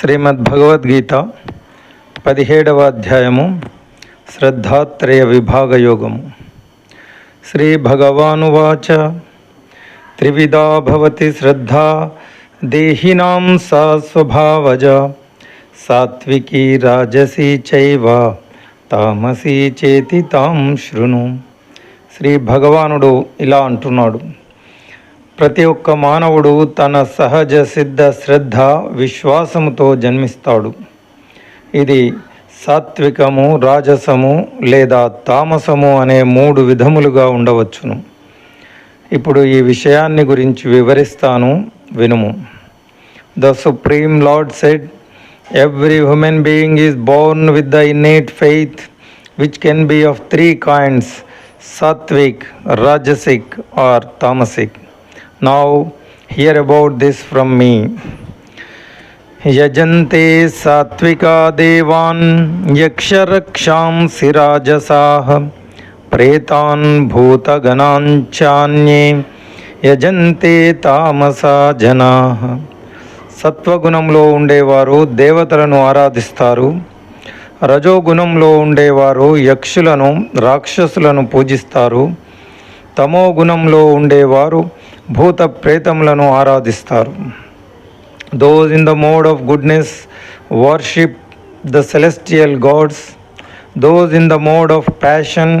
శ్రీమద్ భగవద్గీత పదిహేడవ అధ్యాయము శ్రద్ధాత్రయ విభాగయోగము. శ్రీ భగవానువాచ త్రివిధా భవతి శ్రద్ధా దేహినాం సా స్వభావజ సాత్వికీ రాజసీ చైవ తామసీ చేతి తాం శృణు. శ్రీ భగవానుడు ఇలా అంటున్నాడు. ప్రతి ఒక్క మానవుడు తన సహజ సిద్ధ శ్రద్ధ విశ్వాసముతో జన్మిస్తాడు. ఇది సాత్వికము రాజసము లేదా తామసము అనే మూడు విధములుగా ఉండవచ్చును. ఇప్పుడు ఈ విషయాన్ని గురించి వివరిస్తాను వినుము. The supreme lord said every human being is born with the innate faith which can be of three kinds Sattvik Rajasik or Tamasik Now, hear about this from me. यजन्ते सात्विका देवान् यक्षरक्षांसि राजसाः प्रेतान् भूतगणाञ्चान्ये యజంతే తామసా జనా సత్వగుణంలో ఉండేవారు దేవతలను ఆరాధిస్తారు రజోగుణంలో ఉండేవారు యక్షులను రాక్షసులను పూజిస్తారు తమో గుణంలో ఉండేవారు భూత ప్రేతములను ఆరాధిస్తారు. Those in the mode of goodness worship the celestial gods those in the mode of passion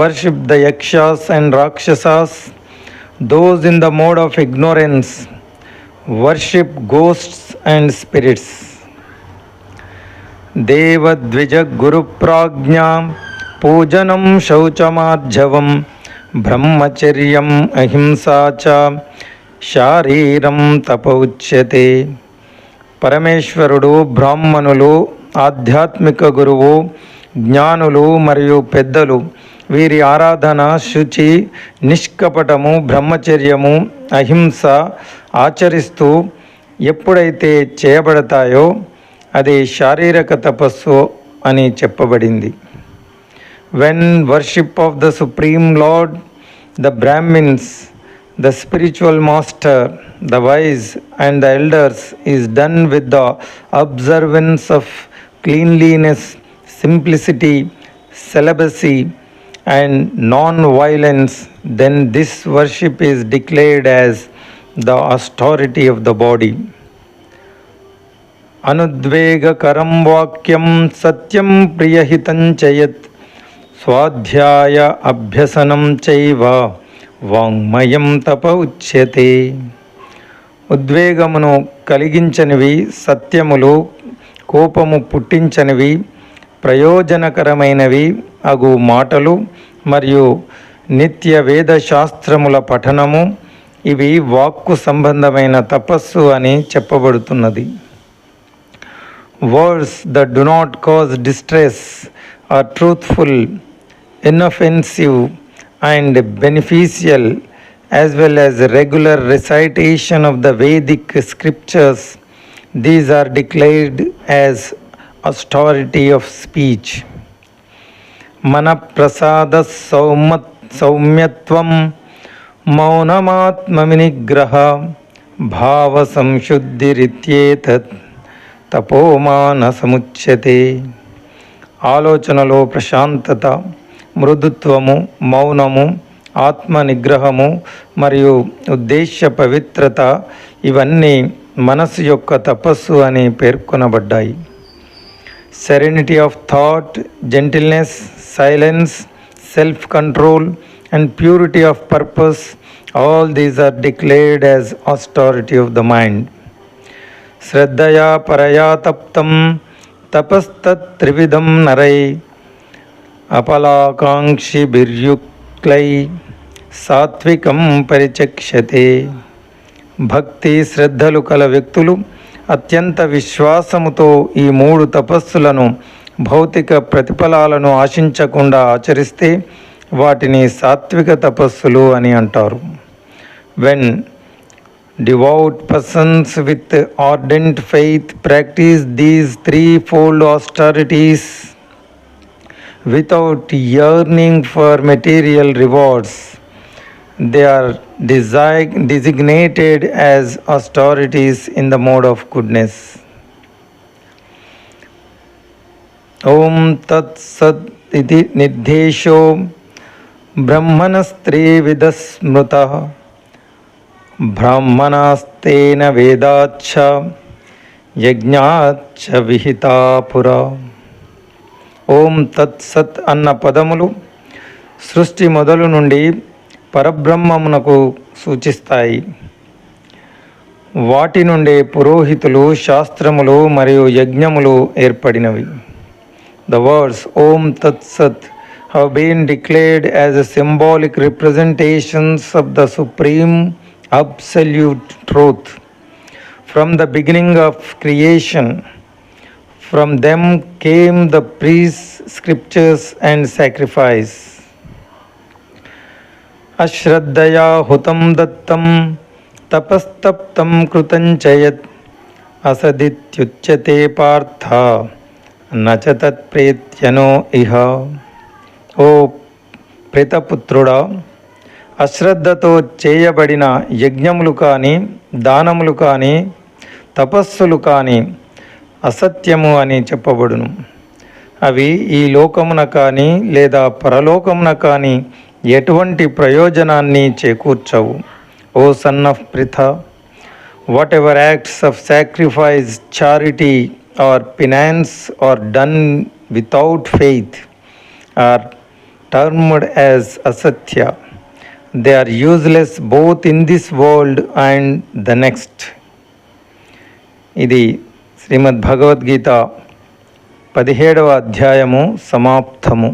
worship the yakshas and rakshasas those in the mode of ignorance worship ghosts and spirits దేవద్విజ గురుప్రాజ్ఞా పూజనం శౌచమార్జవం బ్రహ్మచర్యం అహింసా చ శారీరం తప ఉచ్యతే పరమేశ్వరుడు బ్రాహ్మణులు ఆధ్యాత్మిక గురువు జ్ఞానులు మరియు పెద్దలు వీరి ఆరాధన శుచి నిష్కపటము బ్రహ్మచర్యము అహింస ఆచరిస్తూ ఎప్పుడైతే చేయబడతాయో అది శారీరక తపస్సు అని చెప్పబడింది. When worship of the supreme lord the Brahmins, the spiritual master, the wise, and the elders is done with the observance of cleanliness, simplicity, celibacy, and non violence, then this worship is declared as the austerity of the body. Anudvega वाक्यं सत्यं satyam च స్వాధ్యాయ అభ్యసనం చైవ వాంగ్మయం తప ఉచ్యతే. ఉద్వేగమును కలిగించనివి సత్యములు కోపము పుట్టించనివి ప్రయోజనకరమైనవి అగు మాటలు మరియు నిత్య వేద శాస్త్రముల పఠనము ఇవి వాక్కు సంబంధమైన తపస్సు అని చెప్పబడుతున్నది. Words the do not cause distress or truthful inoffensive, and beneficial, as well as regular recitation of the Vedic scriptures. These are declared as austerity of speech. మనప్రసాద సౌమ సౌమ్యత్వం మౌనమాత్మనిగ్రహ భావ సంశుద్ధిరిత్యేతత్ తపోమానసముచ్యతే ఆలోచనలో ప్రశాంతత మృదుత్వము మౌనము ఆత్మ నిగ్రహము మరియు ఉద్దేశ్య పవిత్రత ఇవన్నీ మనసు యొక్క తపస్సు అని పేర్కొనబడ్డాయి. Serenity of thought gentleness silence self control and purity of purpose all these are declared as austerity of the mind శ్రద్ధయా పరయా తప్తం తపస్తత్రివిధం నరై అపలాకాంక్షిభిర్యుక్లై సాత్వికం పరిచక్షతే భక్తి శ్రద్ధలు కల వ్యక్తులు అత్యంత విశ్వాసముతో ఈ మూడు తపస్సులను భౌతిక ప్రతిఫలాలను ఆశించకుండా ఆచరిస్తే వాటిని సాత్విక తపస్సులు అని అంటారు. When devout persons with ardent faith practice these three fold austerities without yearning for material rewards. They are desi- designated as austerities in the mode of goodness. Om Tat Sat Iti na ब्रह्मणस्त्रिविधस्मृतः ब्राह्मणास्तेन वेदाच्छ यज्ञाच्च विहिता पुरा ఓం తత్ సత్ అన్న పదములు సృష్టి మొదలు నుండి పరబ్రహ్మమునకు సూచిస్తాయి. వాటి నుండి పురోహితులు శాస్త్రములు మరియు యజ్ఞములు ఏర్పడినవి. The words Om Tat Sat have been declared as a symbolic representations of the supreme absolute truth from the beginning of creation from them came the priests scriptures and sacrifice. అశ్రద్ధయా హుతం దత్తం తపస్తప్తం కృతం చయత్ అసదిత్యుచ్యతే పార్థ నచ తత్ప్రేత్యనో ఇహ ఓ ప్రేతపుత్రుడా అశ్రద్ధతో చేయబడిన యజ్ఞములు కానీ దానములు కానీ తపస్సులు కానీ అసత్యము అని చెప్పబడును. అవి ఈ లోకమున కానీ లేదా పరలోకమున కానీ ఎటువంటి ప్రయోజనాన్ని చేకూర్చవు. O son of Pritha whatever acts of sacrifice charity or penance are done without faith are termed as asatya. They are useless both in this world and the next. ఇది శ్రీమద్ భగవద్గీత పదిహేడవ అధ్యాయము సమాప్తము.